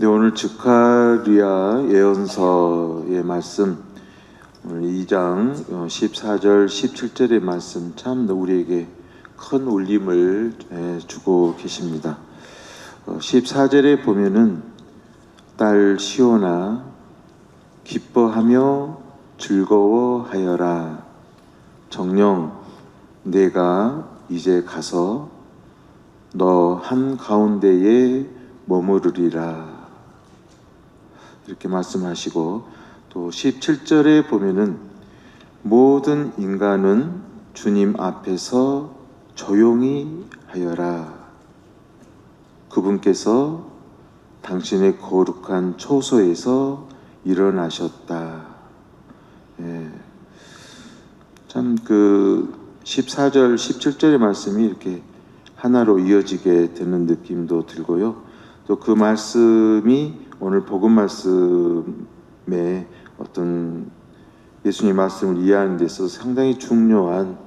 네, 오늘 즉카리아 예언서의 말씀 오늘 2장 14절 17절의 말씀 참 우리에게 큰 울림을 예, 주고 계십니다. 14절에 보면은 딸 시오나 기뻐하며 즐거워하여라 정령 내가 이제 가서 너 한 가운데에 머무르리라 이렇게 말씀하시고 또 17절에 보면은 모든 인간은 주님 앞에서 조용히 하여라 그분께서 당신의 거룩한 초소에서 일어나셨다. 예. 참그 14절, 17절의 말씀이 이렇게 하나로 이어지게 되는 느낌도 들고요. 또 그 말씀이 오늘 복음 말씀에 어떤 예수님 말씀을 이해하는 데 있어서 상당히 중요한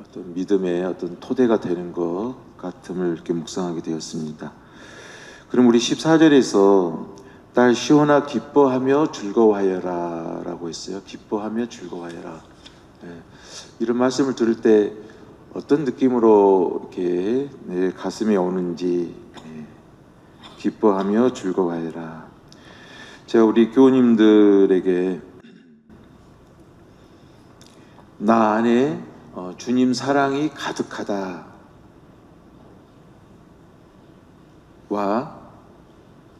어떤 믿음의 어떤 토대가 되는 것 같음을 이렇게 묵상하게 되었습니다. 그럼 우리 14절에서 딸 시온아 기뻐하며 즐거워하여라 라고 했어요. 기뻐하며 즐거워하여라. 예. 이런 말씀을 들을 때 어떤 느낌으로 이렇게 내 가슴에 오는지 예. 기뻐하며 즐거워하여라. 제가 우리 교우님들에게 나 안에 어, 주님 사랑이 가득하다. 와,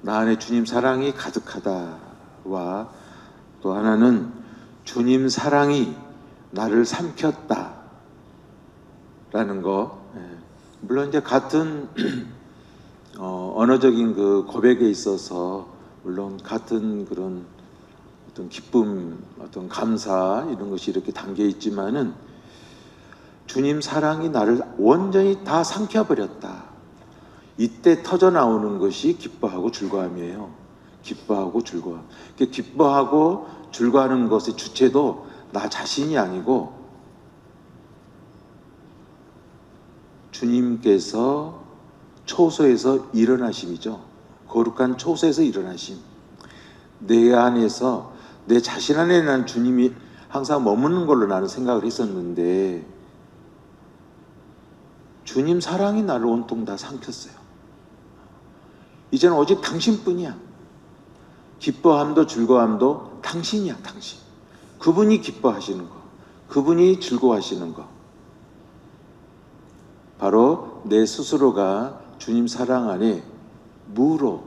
나 안에 주님 사랑이 가득하다 와 또 하나는 주님 사랑이 나를 삼켰다. 라는 거. 예. 물론 이제 같은 어, 언어적인 그 고백에 있어서 물론 같은 그런 어떤 기쁨, 어떤 감사 이런 것이 이렇게 담겨 있지만은 주님 사랑이 나를 온전히 다 삼켜버렸다. 이때 터져 나오는 것이 기뻐하고 즐거움이에요. 기뻐하고 즐거움. 그 기뻐하고 즐거워하는 것의 주체도 나 자신이 아니고 주님께서 초소에서 일어나심이죠. 거룩한 초소에서 일어나심. 내 안에서 내 자신 안에 난 주님이 항상 머무는 걸로 나는 생각을 했었는데 주님 사랑이 나를 온통 다 삼켰어요. 이제는 오직 당신뿐이야. 기뻐함도 즐거움도 당신이야, 당신. 그분이 기뻐하시는 거, 그분이 즐거워하시는 거. 바로 내 스스로가 주님 사랑 안에 무로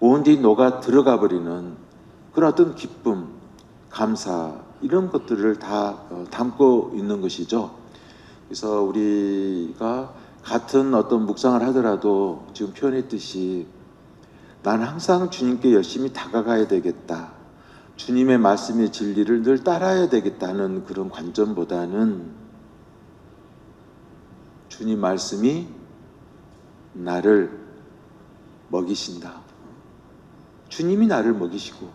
온전히 녹아 들어가 버리는 그런 어떤 기쁨, 감사 이런 것들을 다 어, 담고 있는 것이죠. 그래서 우리가 같은 어떤 묵상을 하더라도 지금 표현했듯이 난 항상 주님께 열심히 다가가야 되겠다. 주님의 말씀의 진리를 늘 따라야 되겠다는 그런 관점보다는 주님 말씀이 나를 먹이신다. 주님이 나를 먹이시고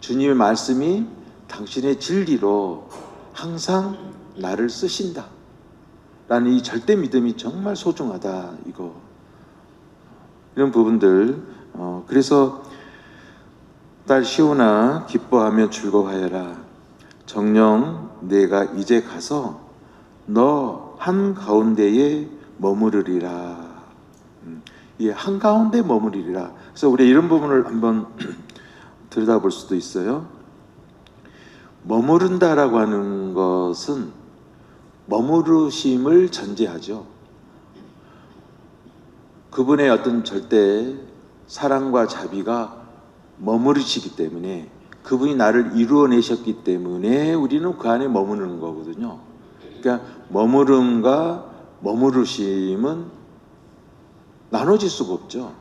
주님의 말씀이 당신의 진리로 항상 나를 쓰신다. 라는 이 절대 믿음이 정말 소중하다. 이거. 이런 부분들. 어, 그래서 딸 시오나 기뻐하며 즐거워하여라. 정령 내가 이제 가서 너 한 가운데에 머무르리라. 음, 이 한가운데 머무르리라. 그래서 우리 이런 부분을 한번 들여다볼 수도 있어요. 머무른다라고 하는 것은 머무르심을 전제하죠. 그분의 어떤 절대 사랑과 자비가 머무르시기 때문에 그분이 나를 이루어내셨기 때문에 우리는 그 안에 머무르는 거거든요. 그러니까 머무름과 머무르심은 나눠질 수가 없죠.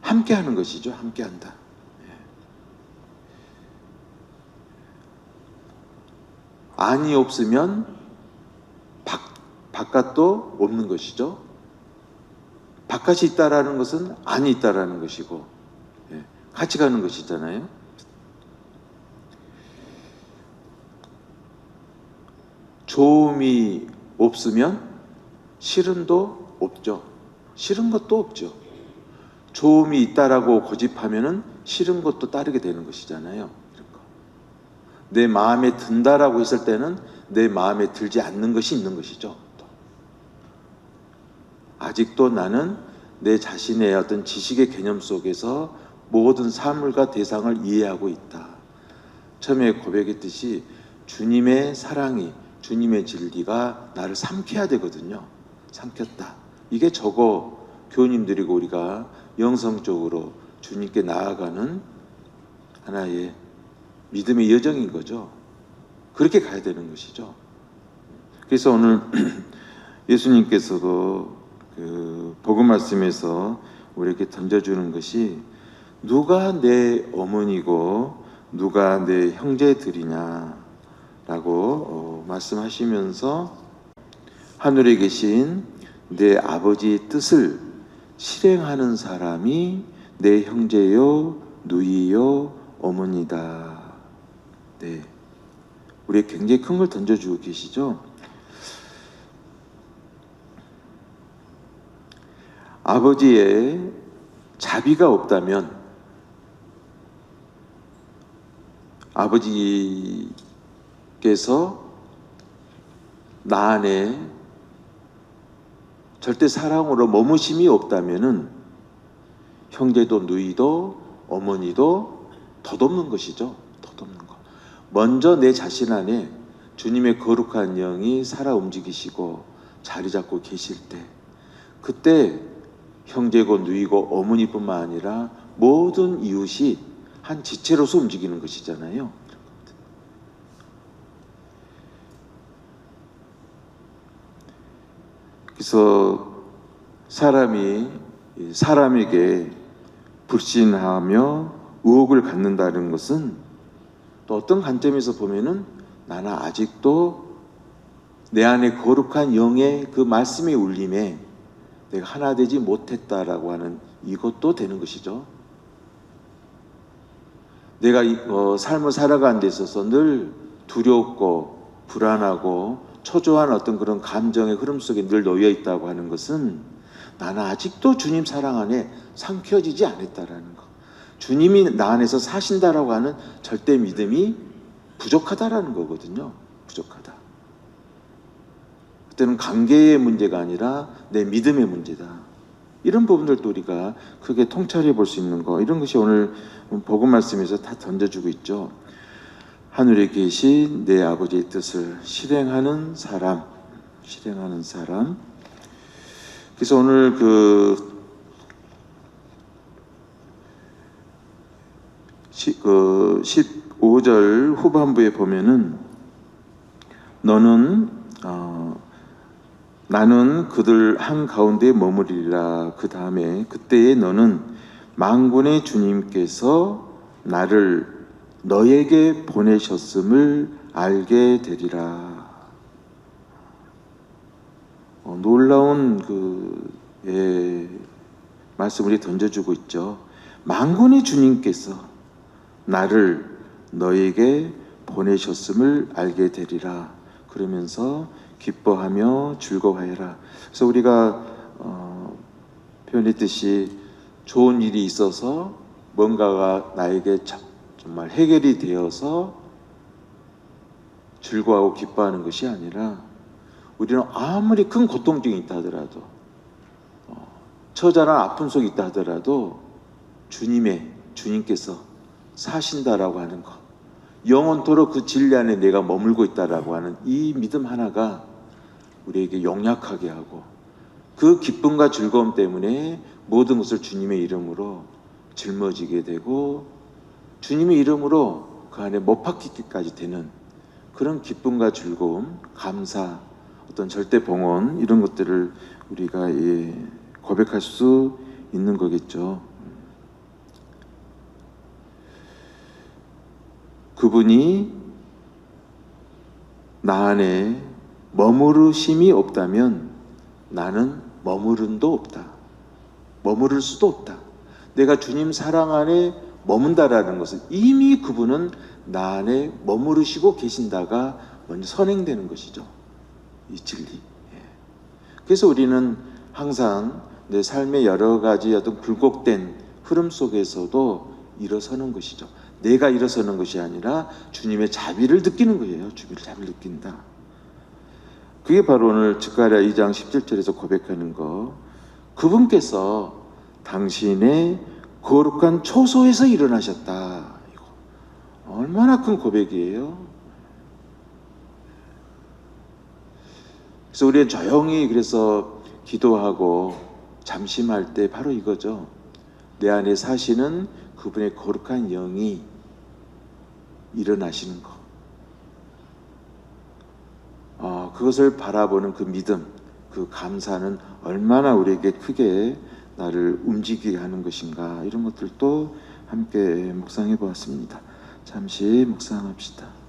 함께 하는 것이죠. 함께 한다. 안이 없으면 바, 바깥도 없는 것이죠. 바깥이 있다라는 것은 안이 있다라는 것이고 예, 같이 가는 것이잖아요. 좋음이 없으면 싫은도 없죠. 싫은 것도 없죠. 좋음이 있다라고 고집하면은 싫은 것도 따르게 되는 것이잖아요. 내 마음에 든다라고 했을 때는 내 마음에 들지 않는 것이 있는 것이죠. 또. 아직도 나는 내 자신의 어떤 지식의 개념 속에서 모든 사물과 대상을 이해하고 있다. 처음에 고백했듯이 주님의 사랑이 주님의 진리가 나를 삼켜야 되거든요. 삼켰다. 이게 저거 교우님들이고 우리가 영성적으로 주님께 나아가는 하나의 믿음의 여정인 거죠. 그렇게 가야 되는 것이죠. 그래서 오늘 예수님께서도 그 복음 말씀에서 우리에게 던져주는 것이 누가 내 어머니고 누가 내 형제들이냐라고 어, 말씀하시면서 하늘에 계신 내 아버지의 뜻을 실행하는 사람이 내 형제요 누이요 어머니다. 네, 우리 굉장히 큰 걸 던져주고 계시죠. 아버지의 자비가 없다면 아버지께서 나 안에 절대 사랑으로 머무심이 없다면은 형제도 누이도 어머니도 덧없는 것이죠. 덧없는 거. 먼저 내 자신 안에 주님의 거룩한 영이 살아 움직이시고 자리 잡고 계실 때 그때 형제고 누이고 어머니뿐만 아니라 모든 이웃이 한 지체로서 움직이는 것이잖아요. 그래서 사람이 사람에게 불신하며 의혹을 갖는다는 것은 또 어떤 관점에서 보면은 나는 아직도 내 안에 거룩한 영의 그 말씀의 울림에 내가 하나 되지 못했다라고 하는 이것도 되는 것이죠. 내가 이- 어, 삶을 살아가는 데 있어서 늘 두렵고 불안하고 초조한 어떤 그런 감정의 흐름 속에 늘 놓여 있다고 하는 것은 나는 아직도 주님 사랑 안에 삼켜지지 않았다라는 것. 주님이 나 안에서 사신다라고 하는 절대 믿음이 부족하다라는 거거든요. 부족하다. 그때는 관계의 문제가 아니라 내 믿음의 문제다. 이런 부분들도 우리가 크게 통찰해 볼 수 있는 거 이런 것이 오늘 복음 말씀에서 다 던져주고 있죠. 하늘에 계신 내 아버지의 뜻을 실행하는 사람, 실행하는 사람. 그래서 오늘 그, 시, 그 15절 후반부에 보면은 너는 어, 나는 그들 한 가운데 머무리리라. 그 다음에 그때에 너는 만군의 주님께서 나를 너에게 보내셨음을 알게 되리라. 어, 놀라운 그 예, 말씀을 던져주고 있죠. 만군의 주님께서 나를 너에게 보내셨음을 알게 되리라. 그러면서 기뻐하며 즐거워해라. 그래서 우리가 어, 표현했듯이 좋은 일이 있어서 뭔가가 나에게 자- 정말 해결이 되어서 즐거워하고 기뻐하는 것이 아니라 우리는 아무리 큰 고통증이 있다 하더라도 어, 처절한 아픔 속에 있다 하더라도 주님의 주님께서 사신다라고 하는 것 영원토록 그 진리 안에 내가 머물고 있다라고 하는 이 믿음 하나가 우리에게 용약하게 하고 그 기쁨과 즐거움 때문에 모든 것을 주님의 이름으로 짊어지게 되고 주님의 이름으로 그 안에 못 박히기까지 되는 그런 기쁨과 즐거움, 감사, 어떤 절대 봉헌 이런 것들을 우리가 예, 고백할 수 있는 거겠죠. 그분이 나 안에 머무르심이 없다면 나는 머무른도 없다. 머무를 수도 없다. 내가 주님 사랑 안에 머문다라는 것은 이미 그분은 나 안에 머무르시고 계신다가 먼저 선행되는 것이죠. 이 진리. 예. 그래서 우리는 항상 내 삶의 여러 가지 어떤 굴곡된 흐름 속에서도 일어서는 것이죠. 내가 일어서는 것이 아니라 주님의 자비를 느끼는 거예요. 주님의 자비를 느낀다. 그게 바로 오늘 즉가랴 2장 17절에서 고백하는 거. 그분께서 당신의 거룩한 초소에서 일어나셨다. 얼마나 큰 고백이에요. 그래서 우리는 조용히 그래서 기도하고 잠심할 때 바로 이거죠. 내 안에 사시는 그분의 거룩한 영이 일어나시는 것. 어, 그것을 바라보는 그 믿음, 그 감사는 얼마나 우리에게 크게 나를 움직이게 하는 것인가 이런 것들도 함께 묵상해 보았습니다. 잠시 묵상합시다.